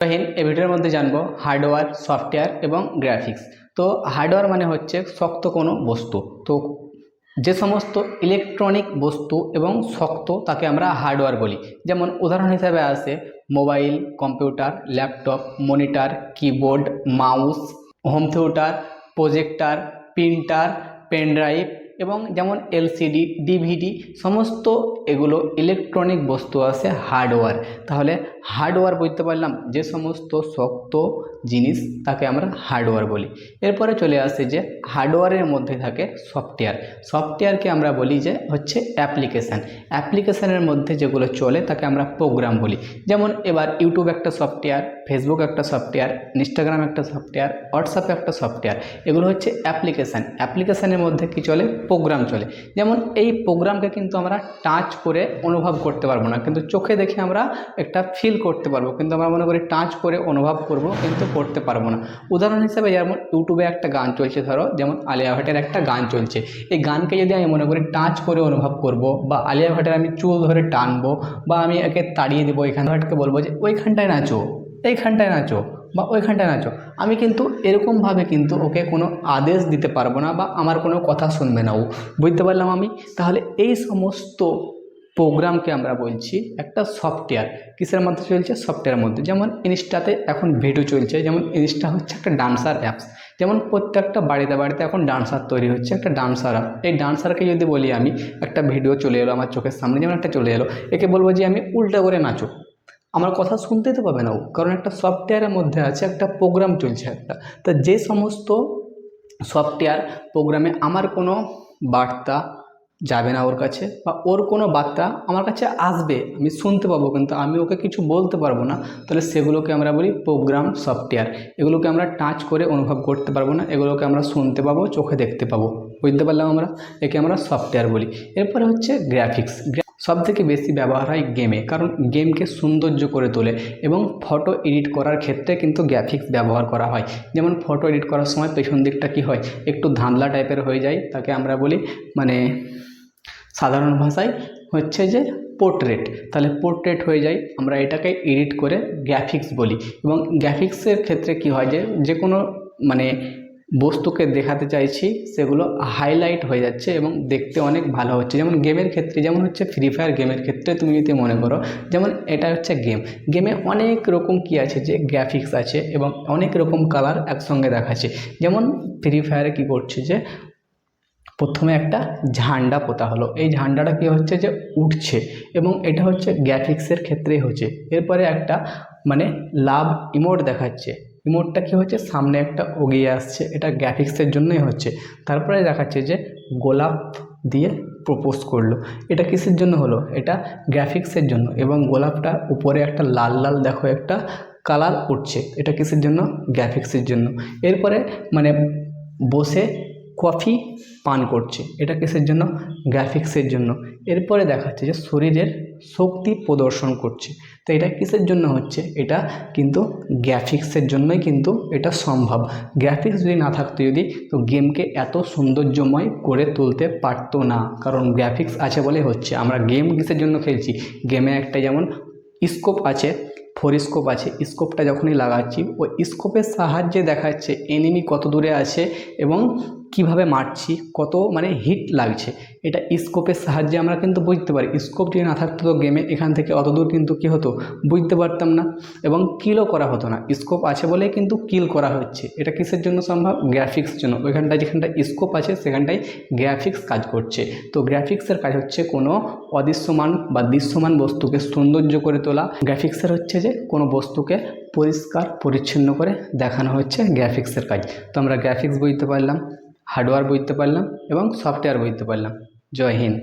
দেখেন এই ভিডিওর মধ্যে জানব হার্ডওয়্যার, সফটওয়্যার এবং গ্রাফিক্স। তো হার্ডওয়্যার মানে হচ্ছে শক্ত কোনো বস্তু। তো যে সমস্ত ইলেকট্রনিক বস্তু এবং শক্ত তাকে আমরা হার্ডওয়্যার বলি। যেমন উদাহরণ হিসাবে আসে mobile, computer, laptop, monitor, keyboard, mouse, home theatre, projector, printer pendrive এবং যেমন এলসিডি, ডিভিডি সমস্ত এগুলো ইলেকট্রনিক বস্তু আছে হার্ডওয়্যার তাহলে হার্ডওয়্যার বলতে পারলাম যে সমস্ত শক্ত জিনিস তাকে আমরা হার্ডওয়্যার বলি। এরপরে চলে আসে যে হার্ডওয়্যারের মধ্যে থাকে সফটওয়্যার। সফটওয়্যারকে আমরা বলি যে হচ্ছে অ্যাপ্লিকেশান। অ্যাপ্লিকেশানের মধ্যে যেগুলো চলে তাকে আমরা প্রোগ্রাম বলি। যেমন এবার ইউটিউব একটা সফটওয়্যার, ফেসবুক একটা সফটওয়্যার, ইনস্টাগ্রাম একটা সফটওয়্যার, হোয়াটসঅ্যাপ একটা সফটওয়্যার, এগুলো হচ্ছে অ্যাপ্লিকেশান। অ্যাপ্লিকেশানের মধ্যে কি চলে? প্রোগ্রাম চলে। যেমন এই প্রোগ্রামকে কিন্তু আমরা টাচ করে অনুভব করতে পারব না। কিন্তু চোখে দেখে আমরা একটা ফিল করতে পারব। কিন্তু আমরা মনে করি টাচ করে অনুভব করব। কিন্তু করতে পারব না। উদাহরণ হিসেবে যেমন ইউটিউবে একটা গান চলছে, ধরো, যেমন আলিয়া ভাটের একটা গান চলছে। এই গানকে যদি আমি মনে করি টাচ করে অনুভব করব বা আলিয়া ভাটের আমি চুল ধরে টানবো বা আমি একে তাড়িয়ে দেবো, এখান ভাটকে বলব যে ওইখানটায় নাচো, এইখানটায় নাচো বা ওইখানটায় নাচো। আমি কিন্তু এরকমভাবে কিন্তু ওকে কোনো আদেশ দিতে পারব না বা আমার কোনো কথা শুনবে না ও। বুঝতে পারলাম আমি? তাহলে এই সমস্ত প্রোগ্রামকে আমরা বলছি একটা সফটওয়্যার। কিসের মধ্যে চলছে? সফটওয়্যারের মধ্যে। যেমন ইনস্টাতে এখন ভিডিও চলছে, যেমন ইনস্টা হচ্ছে একটা ডান্সার অ্যাপস। যেমন প্রত্যেকটা বাড়িতে বাড়িতে এখন ডান্সার তৈরি হচ্ছে, একটা ডান্সার অ্যাপ এই ডান্সারকে যদি বলি আমি, একটা ভিডিও চলে এলো আমার চোখের সামনে, যেমন একটা চলে এলো। একে বলব যে আমি উল্টা করে নাচো। আমার কথা শুনতেই তো পাবে না কারণ একটা সফটওয়্যারের মধ্যে আছে, একটা প্রোগ্রাম চলছে একটা। তা যে সমস্ত সফটওয়্যার প্রোগ্রামে আমার কোনো বার্তা যাবে না ওর কাছে বা ওর কোনো বার্তা আমার কাছে আসবে, আমি শুনতে পাবো, কিন্তু আমি ওকে কিছু বলতে পারব না, তাহলে সেগুলোকে আমরা বলি প্রোগ্রাম সফটওয়্যার এগুলোকে আমরা টাচ করে অনুভব করতে পারব না, এগুলোকে আমরা শুনতে পাবো, চোখে দেখতে পাবো। বুঝতে পারলাম আমরা? একে আমরা সফটওয়্যার বলি। এরপরে হচ্ছে গ্রাফিক্স সব থেকে বেশি ব্যবহার হয় গেমে কারণ গেমকে সৌন্দর্য করে তোলে এবং ফটো এডিট করার ক্ষেত্রে কিন্তু গ্রাফিক্স ব্যবহার করা হয়। যেমন ফটো এডিট করার সময় পেছন দিকটা কি হয়? একটু ধাঁধলা টাইপের হয়ে যায়, তাকে আমরা বলি মানে সাধারণ ভাষায় হচ্ছে যে পোর্ট্রেট তাহলে পোর্ট্রেট হয়ে যায়, আমরা এটাকে এডিট করে গ্রাফিক্স বলি। এবং গ্রাফিক্সের ক্ষেত্রে কি হয় যে যে কোনো মানে বস্তুকে দেখাতে চাইছি, সেগুলো হাইলাইট হয়ে যাচ্ছে এবং দেখতে অনেক ভালো হচ্ছে। যেমন গেমের ক্ষেত্রে, যেমন হচ্ছে ফ্রি ফায়ার গেমের ক্ষেত্রে তুমি যদি মনে করো, যেমন এটা হচ্ছে গেম গেমে অনেক রকম কি আছে যে গ্রাফিক্স আছে এবং অনেক রকম কালার একসঙ্গে দেখাচ্ছে। যেমন ফ্রি ফায়ারে কী করছে যে প্রথমে একটা ঝান্ডা পোতা হলো। এই ঝান্ডাটা কী হচ্ছে যে উঠছে এবং এটা হচ্ছে গ্রাফিক্সের ক্ষেত্রেই হচ্ছে। এরপরে একটা মানে লাভ ইমোট দেখাচ্ছে। ইমোটটা কী হচ্ছে? সামনে একটা ওগিয়ে আসছে। এটা গ্রাফিক্সের জন্যই হচ্ছে। তারপরে দেখাচ্ছে যে গোলাপ দিয়ে প্রপোজ করল। এটা কিসের জন্য হলো? এটা গ্রাফিক্সের জন্য। এবং গোলাপটা উপরে একটা লাল লাল দেখো একটা কালার উঠছে। এটা কিসের জন্য? গ্রাফিক্সের জন্য। এরপরে মানে বসে কফি পান করছে। এটা কিসের জন্য? গ্রাফিক্সের জন্য। এরপরে দেখাচ্ছে যে শরীরের শক্তি প্রদর্শন করছে। তো এটা কিসের জন্য হচ্ছে? এটা কিন্তু গ্রাফিক্সের জন্যই কিন্তু এটা সম্ভব। গ্রাফিক্স যদি না থাকতো যদি, তো গেমকে এত সৌন্দর্যময় করে তুলতে পারতো না। কারণ গ্রাফিক্স আছে বলে হচ্ছে। আমরা গেম কিসের জন্য খেলছি? গেমে একটা যেমন স্কোপ আছে ফোর স্কোপ আছে। স্কোপটা যখনই লাগাচ্ছি, ওই স্কোপের সাহায্যে দেখাচ্ছে এনিমি কত দূরে আছে এবং কীভাবে মারছি, কত মানে হিট লাগছে, এটা স্কোপের সাহায্যে আমরা কিন্তু বুঝতে পারি। স্কোপ যদি না থাকতো তো গেমে এখান থেকে অত দূর কিন্তু কী হতো, বুঝতে পারতাম না এবং কিলও করা হতো না। স্কোপ আছে বলে কিন্তু কিল করা হচ্ছে। এটা কিসের জন্য সম্ভব? গ্রাফিক্স জন্য। ওইখানটায় যেখানটায় স্কোপ আছে, সেখানটায় গ্রাফিক্স কাজ করছে। তো গ্রাফিক্সের কাজ হচ্ছে কোনো অদৃশ্যমান বা দৃশ্যমান বস্তুকে সৌন্দর্য করে তোলা। গ্রাফিক্সের হচ্ছে যে কোনো বস্তুকে পরিষ্কার, পরিচ্ছন্ন করে দেখানো হচ্ছে গ্রাফিক্সের কাজ। তো আমরা গ্রাফিক্স বুঝতে পারলাম। হার্ডওয়্যার বুঝতে পারলাম এবং সফটওয়্যার বুঝতে পারলাম। জয় হিন্দ।